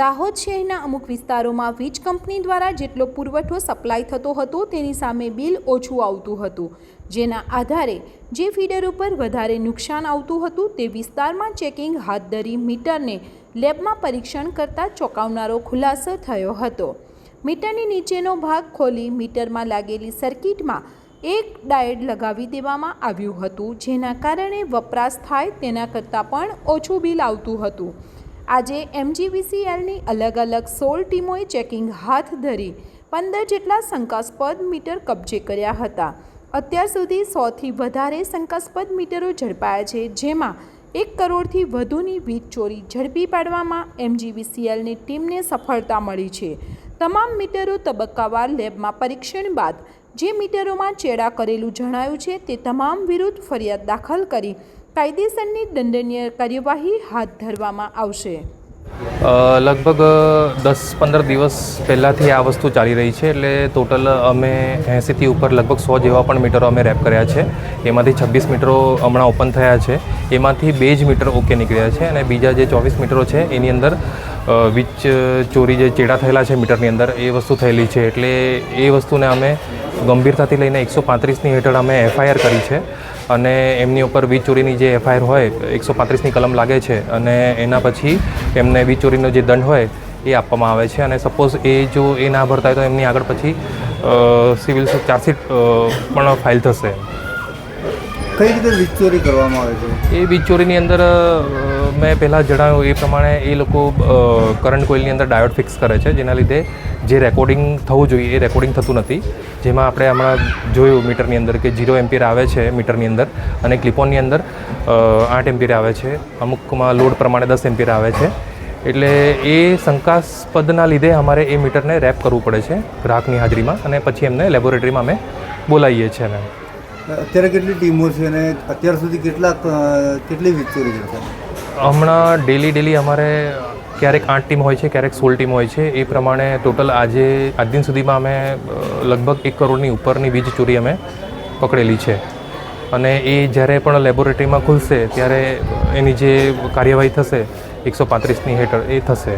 દાહોદ શહેરના અમુક વિસ્તારોમાં વીજ કંપની દ્વારા જેટલો પુરવઠો સપ્લાય થતો હતો, તેની સામે બિલ ઓછું આવતું હતું. જેના આધારે જે ફીડર ઉપર વધારે નુકસાન આવતું હતું, તે વિસ્તારમાં ચેકિંગ હાથ ધરી મીટરને લેબમાં પરીક્ષણ કરતાં ચોંકાવનારો ખુલાસો થયો હતો. મીટરની નીચેનો ભાગ ખોલી મીટરમાં લાગેલી સર્કિટમાં એક ડાયડ લગાવી દેવામાં આવ્યું હતું, જેના કારણે વપરાશ થાય તેના કરતાં પણ ઓછું બિલ આવતું હતું. આજે એમજીવીસીએલની અલગ અલગ સોળ ટીમોએ ચેકિંગ હાથ ધરી પંદર જેટલા શંકાસ્પદ મીટર કબજે કર્યા હતા. અત્યાર સુધી સોથી વધારે શંકાસ્પદ મીટરો ઝડપાયા છે, જેમાં એક કરોડથી વધુની વીજ ચોરી ઝડપી પાડવામાં એમજીવીસીએલની ટીમને સફળતા મળી છે. તમામ મીટરો તબક્કાવાર લેબમાં પરીક્ષણ બાદ જે મીટરોમાં ચેડા કરેલું જણાયું છે તે તમામ વિરુદ્ધ ફરિયાદ દાખલ કરી કાયદેસરની દંડનીય કાર્યવાહી હાથ ધરવામાં આવશે. લગભગ દસ પંદર દિવસ પહેલાંથી આ વસ્તુ ચાલી રહી છે, એટલે ટોટલ અમે એંસીથી ઉપર લગભગ સો જેવા પણ મીટરો અમે રેપ કર્યા છે. એમાંથી છવ્વીસ મીટરો હમણાં ઓપન થયા છે. એમાંથી બે જ મીટર ઓકે નીકળ્યા છે અને બીજા જે ચોવીસ મીટરો છે, એની અંદર વીજ ચોરી જે ચેડા થયેલા છે મીટરની અંદર, એ વસ્તુ થયેલી છે. એટલે એ વસ્તુને અમે ગંભીરતાથી લઈને એકસો પાંત્રીસની હેઠળ અમે એફઆઈઆર કરી છે અને એમની ઉપર વીજ ચોરીની જે એફઆઈઆર હોય, એકસો પાંત્રીસની કલમ લાગે છે અને એના પછી એમને વીજ ચોરીનો જે દંડ હોય એ આપવામાં આવે છે અને સપોઝ એ જો એ ના ભરતા હોય તો એમની આગળ પછી સિવિલ ચાર્જશીટ પણ ફાઇલ થશે. કઈ રીતે વીજ ચોરી કરવામાં આવે છે? એ વીજ ચોરીની અંદર મેં પહેલાં જણાવ્યું એ પ્રમાણે એ લોકો કરંટ કોઇલની અંદર ડાયોડ ફિક્સ કરે છે, જેના લીધે જે રેકોર્ડિંગ થવું જોઈએ એ રેકોર્ડિંગ થતું નથી. જેમાં આપણે હમણાં જોયું મીટરની અંદર કે જીરો એમ્પિયર આવે છે મીટરની અંદર અને ક્લિપોનની અંદર આઠ એમ્પિયર આવે છે. અમુકમાં લોડ પ્રમાણે દસ એમ્પિયર આવે છે. એટલે એ શંકાસ્પદના લીધે અમારે એ મીટરને રેપ કરવું પડે છે ગ્રાહકની હાજરીમાં અને પછી એમને લેબોરેટરીમાં અમે બોલાવીએ છીએ અમે અત્યારે કેટલી ટીમો છે અને અત્યાર સુધી કેટલા કેટલી વીજ ચોરી છે? હમણાં ડેલી ડેલી અમારે ક્યારેક આઠ ટીમ હોય છે, ક્યારેક સોળ ટીમ હોય છે. એ પ્રમાણે ટોટલ આજે, આજ દિન સુધીમાં અમે લગભગ એક કરોડની ઉપરની વીજ ચોરી અમે પકડેલી છે. અને એ જ્યારે પણ લેબોરેટરીમાં ખુલશે, ત્યારે એની જે કાર્યવાહી થશે, એકસો પાંત્રીસની હેઠળ, એ થશે.